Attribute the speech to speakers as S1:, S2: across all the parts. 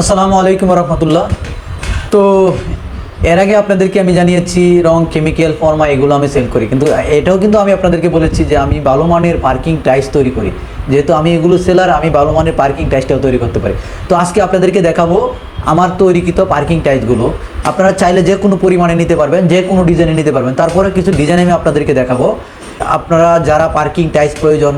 S1: আসসালামু আলাইকুম রহমতুল্লাহ তো, এর আগে আপনাদেরকে আমি জানিয়েছি রং কেমিক্যাল ফর্মা এগুলো আমি সেল করি। কিন্তু এটাও কিন্তু আমি আপনাদেরকে বলেছি যে আমি ভালো মানের পার্কিং টাইস তৈরি করি। যেহেতু আমি এগুলো সেলার আমি ভালো মানের পার্কিং টাইসটাও তৈরি করতে পারি। তো আজকে আপনাদেরকে দেখাবো আমার তৈরিকৃত পার্কিং টাইসগুলো আপনারা চাইলে যে কোনো পরিমাণে নিতে পারবেন, যে কোনো ডিজাইনে নিতে পারবেন। তারপরে কিছু ডিজাইন আমি আপনাদেরকে দেখাবো। আপনারা যারা পার্কিং টাইস প্রয়োজন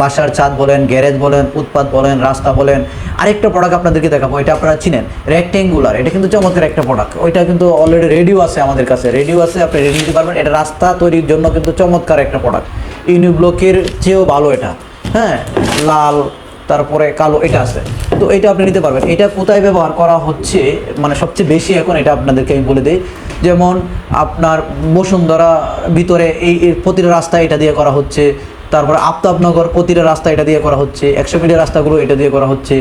S1: বাসার ছাদ বলেন গ্যারেজ বলেন উৎপাদ বলেন, রাস্তা বলেন, আরেকটা প্রোডাক্ট আপনাদেরকে দেখাবো, এটা আপনারা চিনেন রেক্টেঙ্গুলার এটা কিন্তু চমৎকার একটা প্রোডাক্ট ওইটা কিন্তু অলরেডি রেডিও আছে আমাদের কাছে রেডিও আছে, আপনি রেডি নিতে পারবেন, এটা রাস্তা তৈরির জন্য কিন্তু চমৎকার একটা প্রোডাক্ট ইউনিব্লকের চেয়েও ভালো এটা হ্যাঁ লাল তারপরে কালো, এটা আছে। তো এটা আপনি নিতে পারবেন। এটা কোথায় ব্যবহার করা হচ্ছে মানে সবচেয়ে বেশি এখন, এটা আপনাদেরকে আমি বলে দিই। যেমন আপনার বসুন্ধরা ভিতরে এই প্রতিটা রাস্তা এটা দিয়ে করা হচ্ছে। তারপরে আফতাবনগর প্রতিটা রাস্তা এটা দিয়ে করা হচ্ছে, একশো মিটার রাস্তাগুলো এটা দিয়ে করা হচ্ছে।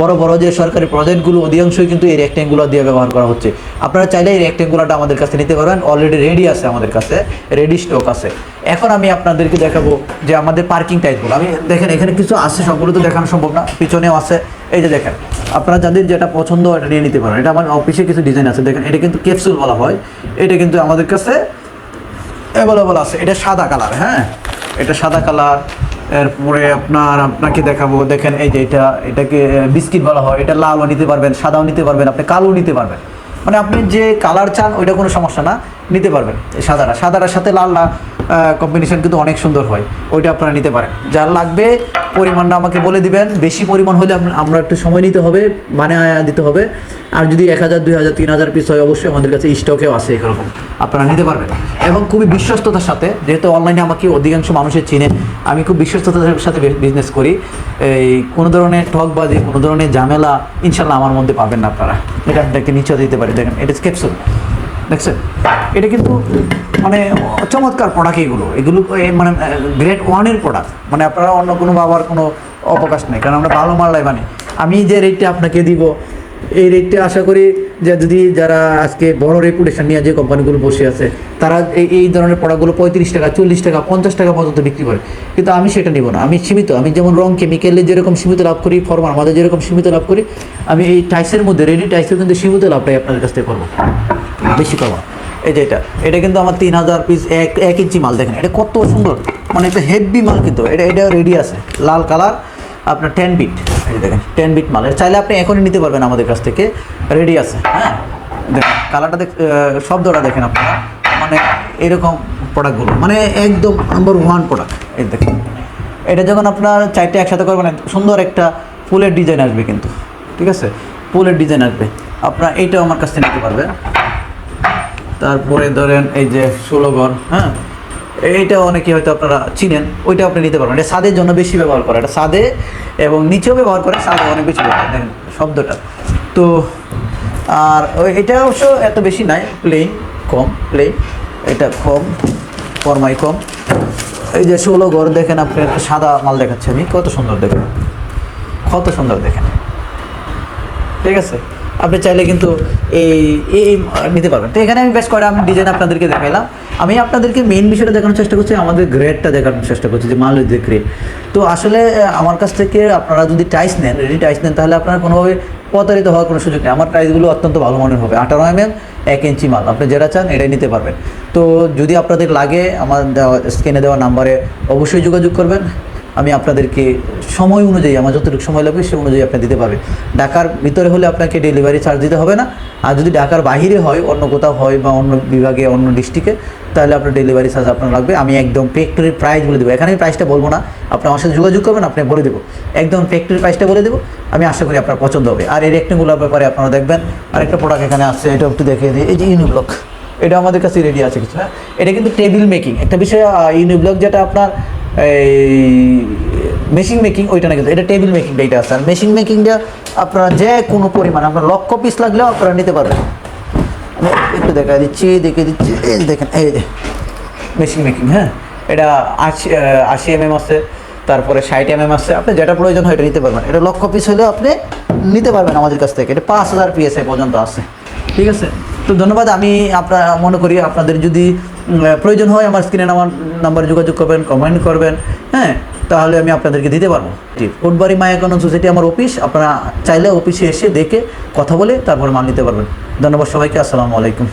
S1: বড় বড় যে সরকারি প্রজেক্টগুলো অধিকাংশই কিন্তু এই রেক্টেঙ্গুলার দিয়ে ব্যবহার করা হচ্ছে। আপনারা চাইলে এই রেক্টেঙ্গুলারটা আমাদের কাছে নিতে পারবেন অলরেডি রেডি আছে আমাদের কাছে রেডি স্টক আছে। এখন আমি আপনাদেরকে দেখাবো যে আমাদের পার্কিং টাইপগুলো আমি দেখেন, এখানে কিছু আছে, সবগুলো তো দেখানো সম্ভব না, পিছনেও আছে। এই যে দেখেন, আপনারা যাদের যেটা পছন্দ এটা নিয়ে নিতে পারেন। এটা আমার অফিসে কিছু ডিজাইন আছে। দেখেন, এটা কিন্তু ক্যাপসুল বলা হয়। এটা কিন্তু আমাদের কাছে অ্যাভেলেবল আছে। এটা সাদা কালার হ্যাঁ? এটা সাদা কালার, এরপরে আপনার আপনাকে দেখাবো, দেখেন এই যে এটা, এটাকে বিস্কিট বলা হয়, এটা লালও নিতে পারবেন, সাদাও নিতে পারবেন, আপনি কালো নিতে পারবেন। মানে আপনি যে কালার চান, ওইটা কোনো সমস্যা না, নিতে পারবেন এই সাদাটা। সাদাটার সাথে লালটা কম্বিনেশন কিন্তু অনেক সুন্দর হয়। ওইটা আপনারা নিতে পারেন। যার লাগবে, পরিমাণটা আমাকে বলে দিবেন। বেশি পরিমাণ হলে আমরা একটু সময় নিতে হবে মানে দিতে হবে। আর যদি এক হাজার, দুই হাজার, তিন হাজার পিস হয়, অবশ্যই আমাদের কাছে স্টকেও আছে এরকম। আপনারা নিতে পারবেন। এবং খুবই বিশ্বস্ততার সাথে, যেহেতু অনলাইনে আমাকে অধিকাংশ মানুষের চিনে, আমি খুব বিশ্বস্ততার সাথে বিজনেস করি। এই কোনো ধরনের ঠকবাজি কোনো ধরনের ঝামেলা, ইনশাল্লাহ আমার মধ্যে পাবেন না আপনারা। এটা আপনাকে নিচে দিতে পারি। দেখেন, এটা ক্যাপসুল দেখছেন? এটা কিন্তু মানে চমৎকার প্রোডাক্ট এগুলো। এগুলো মানে গ্রেড ওয়ানের প্রোডাক্ট মানে আপনারা অন্য কোনো বাবার কোনো অবকাশ নেই, কারণ আমরা ভালো মাল্লাই মানে। আমি যে রেটটা আপনাকে দিব, এই রেটটা আশা করি যে যদি যারা আজকে বড় রেপুটেশন নিয়ে যে কোম্পানিগুলো বসে আছে, তারা এই এই ধরনের প্রোডাক্টগুলো পঁয়ত্রিশ টাকা, চল্লিশ টাকা, পঞ্চাশ টাকা পর্যন্ত বিক্রি করে। কিন্তু আমি সেটা নিব না। আমি সীমিত। আমি যেমন রং কেমিক্যালে যেরকম সীমিত লাভ করি ফর্মার আমাদের যেরকম সীমিত লাভ করি, আমি এই টাইসের মধ্যে রেডি টাইসের কিন্তু সীমিত লাভটাই আপনাদের কাছ থেকে করব। বেশি কমা এই যে এটা এটা কিন্তু আমার তিন হাজার পিস এক এক ইঞ্চি মাল দেখেন, এটা কত সুন্দর মানে একটা হেভি মাল কিন্তু, এটা এটা রেডি আছে, লাল কালার আপনার টেন বিট এই দেখেন টেন বিট মাল চাইলে আপনি এখনই নিতে পারবেন আমাদের কাছ থেকে রেডি আছে হ্যাঁ? দেখেন কালারটা দেখ শব্দটা দেখেন আপনারা মানে এরকম প্রোডাক্টগুলো মানে একদম নাম্বার ওয়ান প্রোডাক্ট এই দেখেন, এটা যখন আপনার চারটে একসাথে করবেন সুন্দর একটা ফুলের ডিজাইন আসবে কিন্তু, ঠিক আছে? ফুলের ডিজাইন আসবে, আপনার এইটাও আমার কাছ থেকে নিতে পারবেন তারপরে ধরেন এই যে ষোলোগড় হ্যাঁ? এইটা অনেকে হয়তো আপনারা চিনেন, ওইটা আপনি নিতে পারবেন। এটা সাদের জন্য বেশি ব্যবহার করে। এটা সাদে এবং নিচেও ব্যবহার করে, সাদে অনেক বেশি ব্যবহার দেখেন শব্দটা। তো, আর এটা অবশ্য এত বেশি নাই। প্লেন কম প্লেন এটা কম, ফরমাই কম। এই যে ষোলো ঘর দেখেন আপনি একটা সাদা মাল দেখাচ্ছি আমি। কত সুন্দর দেখেন। কত সুন্দর দেখেন। ঠিক আছে? আপনি চাইলে কিন্তু এই এই নিতে পারবেন। তো এখানে আমি বেশ করে আমি ডিজাইন আপনাদেরকে দেখাইলাম। আমি আপনাদেরকে মেইন বিষয়টা দেখানোর চেষ্টা করছি, আমাদের গ্রেডটা দেখানোর চেষ্টা করছি, যে মালের যে গ্রেড তো আসলে আমার কাছ থেকে আপনারা যদি টাইস নেন রেডি টাইস নেন, তাহলে আপনারা কোনোভাবে প্রতারিত হওয়ার কোনো সুযোগ নেই। আমার টাইসগুলো অত্যন্ত ভালো মানের হবে। আঠারো এম এম এক ইঞ্চি মাল। আপনি যেটা চান, এটাই নিতে পারবেন। তো যদি আপনাদের লাগে, আমার স্ক্রিনে দেওয়া নাম্বারে অবশ্যই যোগাযোগ করবেন। আমি আপনাদেরকে সময় অনুযায়ী, আমার যতটুকু সময় লাগবে সে অনুযায়ী আপনি দিতে পারবে ঢাকার ভিতরে হলে আপনাকে ডেলিভারি চার্জ দিতে হবে না। আর যদি ঢাকার বাইরে হয়, অন্য কোথাও হয় বা অন্য বিভাগে, অন্য ডিস্ট্রিক্টে তাহলে আপনার ডেলিভারি চার্জ আপনার লাগবে। আমি একদম ফ্যাক্টরির প্রাইস বলে দেবো। এখানে প্রাইসটা বলব না। আপনি আমার সাথে যোগাযোগ করবেন, আপনি বলে দেবো। একদম ফ্যাক্টরির প্রাইসটা বলে দেবো। আমি আশা করি আপনার পছন্দ হবে। আর এই রেক্টেঙ্গুলার ব্যাপারে আপনারা দেখবেন, আরেকটা প্রোডাক্ট এখানে আসছে, এটা একটু দেখে দিই। এই যে ইউনিব্লক এটা আমাদের কাছে রেডি আছে কিছু হ্যাঁ? এটা কিন্তু টেবিল মেকিং একটা বিষয় ইউনিব্লক যেটা আপনার এই মেশিন মেকিং ওইটা না কিন্তু এটা টেবিল মেকিংটা এটা আছে। আর মেশিন মেকিংটা আপনারা যে কোনো পরিমাণ, আপনার লক্ষ পিস লাগলেও আপনারা নিতে পারবেন। আমি একটু দেখা দিচ্ছি দেখে দিচ্ছি। এই দেখেন, এই যে মেশিন মেকিং হ্যাঁ? এটা আশি আশি এম এম আছে, তারপরে ষাট এম এম আছে। আপনি যেটা প্রয়োজন হয় এটা নিতে পারবেন। এটা লক্ষ পিস হলেও আপনি নিতে পারবেন আমাদের কাছ থেকে। এটা পাঁচ হাজার পিএসএ পর্যন্ত আছে। ঠিক আছে? তো ধন্যবাদ, আমি আপনার, মনে করি আপনাদের যদি প্রয়োজন হয় আমার স্ক্রিনে আমার নাম্বারে যোগাযোগ করবেন কমেন্ট করবেন হ্যাঁ? তাহলে আমি আপনাদেরকে দিতে পারব। কোটবাড়ি মায়াকানন সোসাইটি আমার অফিস, আপনারা চাইলে অফিসে এসে দেখে কথা বলে তারপর মাল নিতে পারবেন। ধন্যবাদ সবাইকে, আসসালামু আলাইকুম।